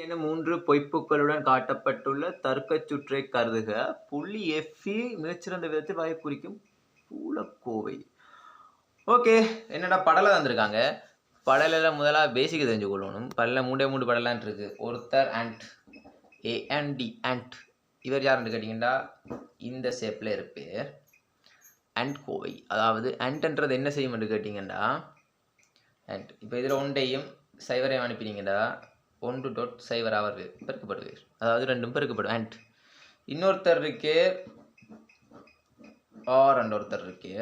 என மூன்று பொய்ப்புகளுடன் காட்டப்பட்டுள்ள தர்க்கச் சுற்றை கருதுக. புள்ளி எஃப்இ மிகச்சிறந்த விதத்தில் வகை குறிக்கும் பூலக்கோவை. ஓகே என்னடா படலை தந்திருக்காங்க? படலில் முதலாக பேசிக் தெரிஞ்சு கொள்ளணும். படலில் மூண்டே மூன்று படலான் இருக்கு. ஒருத்தர் and A and D and இவர் யாருன்னு கேட்டிங்கன்னா இந்த ஷேப்பில் இருப்பேர். அண்ட் கோவை. அதாவது அண்ட்ன்றது என்ன செய்யும் என்று கேட்டிங்கன்னா அண்ட் இப்போ இதில் ஒன்றையும் சைவரையும் அனுப்பினீங்கன்னா ஒன்று டாட் சைவர் அவர் பெருக்கப்படுவீர். அதாவது ரெண்டும் பெருக்கப்படும். அண்ட் இன்னொருத்தர் இருக்கே ஆர் அண்ட் ஒருத்தர் இருக்கே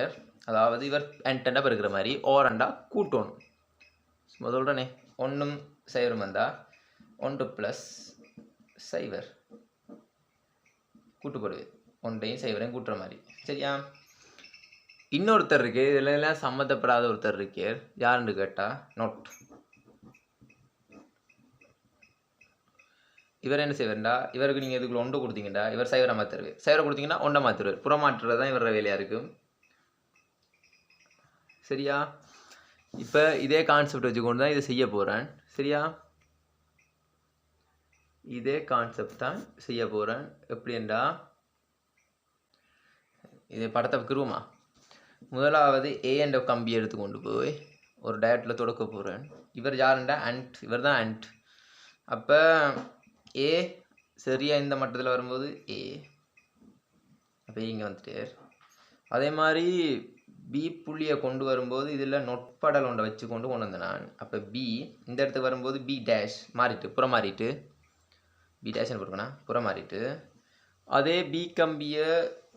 அதாவது இவர் அண்டா பெருக்கிற மாதிரி ஓர் அண்டா கூட்டணும். முதல்டனே ஒன்றும் சைவரும் வந்தால் ஒன்று ப்ளஸ் சைவர் கூட்டுப்படுது ஒன்றையும் சைவரையும் கூட்டுற மாதிரி. சரியா? இன்னொருத்தர் இருக்கு இதுல எல்லாம் சம்மந்தப்படாத ஒருத்தர் இருக்கே யாருன்னு கேட்டால் நோட் இவர் என்ன செய்வார்டா இவருக்கு நீங்கள் இதுக்குள்ள ஒன்று கொடுத்தீங்கடா இவர் சைவரை மாற்றுருவார் சைவரை கொடுத்தீங்கன்னா ஒன்றை மாற்றுருவார் புறமாற்றுறது தான் இவரோட வேலையாக இருக்கும் சரியா? இப்போ இதே கான்செப்ட் வச்சுக்கொண்டு தான் இதை செய்ய போகிறேன் சரியா? இதே கான்செப்ட் தான் செய்ய போகிறேன் எப்படின்டா இது படத்தை கிருமா. முதலாவது ஏ என்ற கம்பி எடுத்து கொண்டு போய் ஒரு டயட்டில் தொடக்க போகிறேன் இவர் யாருண்டா? அண்ட் இவர் தான் அண்ட் அப்போ ஏ சரியா இந்த மட்டத்தில் வரும்போது ஏ அப்போ இங்கே வந்துட்டு. அதே மாதிரி பி புள்ளியை கொண்டு வரும்போது இதில் நொட்படல் ஒன்றை வச்சு கொண்டு கொண்டு வந்தேன் நான். அப்போ பி இந்த இடத்துக்கு வரும்போது பி டேஷ் மாறிட்டு புறம் மாறிட்டு பி டேஷ்னு போட்டுக்கணா புறம் மாறிட்டு அதே பி கம்பியை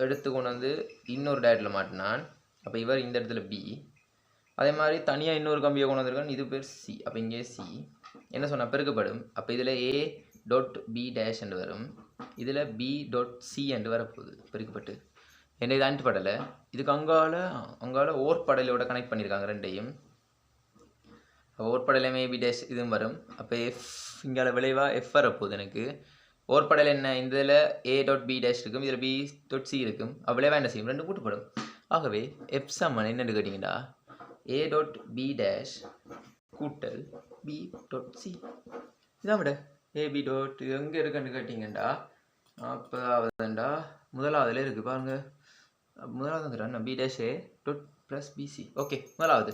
எடுத்து கொண்டு வந்து இன்னொரு டேட்டில் மாட்டினான் அப்போ இவர் இந்த இடத்துல பி அதே மாதிரி தனியாக இன்னொரு கம்பியை கொண்டு வந்திருக்கான் இது பேர் சி அப்போ இங்கே சி என்ன சொன்னால் பெருக்கப்படும். அப்போ இதில் ஏ டாட் பி டேஷ் என்று வரும். இதில் பி டாட் சி என்று வரப்போகுது பெருக்கப்பட்டு. என்ன இது அண்ட் படலை இதுக்கு அங்கால அங்கால ஓர்படலையோட கனெக்ட் பண்ணியிருக்காங்க ரெண்டையும். ஓர் படலையுமே பி டேஷ் இதுவும் வரும். அப்போ எஃப் இங்கால விளைவாக எஃப் வரப்போகுது எனக்கு. ஓர்படல் என்ன? இந்த இதில் ஏ டாட் பி டேஷ் இருக்கும் இதில் பி டாட் சி இருக்கும். அப்போ விளைவாக என்ன செய்யும்? ரெண்டு கூட்டுப்படும். ஆகவே எஃப் சம்மன் என்னென்னு கேட்டிங்கன்னா ஏ டாட் பி டேஷ் கூட்டல் பி டாட் சி இதான் விட. ஏபி டாட் எங்கே இருக்குன்னு கேட்டிங்கண்டா? அப்போதாவதுண்டா முதலாவதுல இருக்குது பாருங்க. முதலாவது வந்துடுறேன் B dash A dot plus BC okay முதலாவது.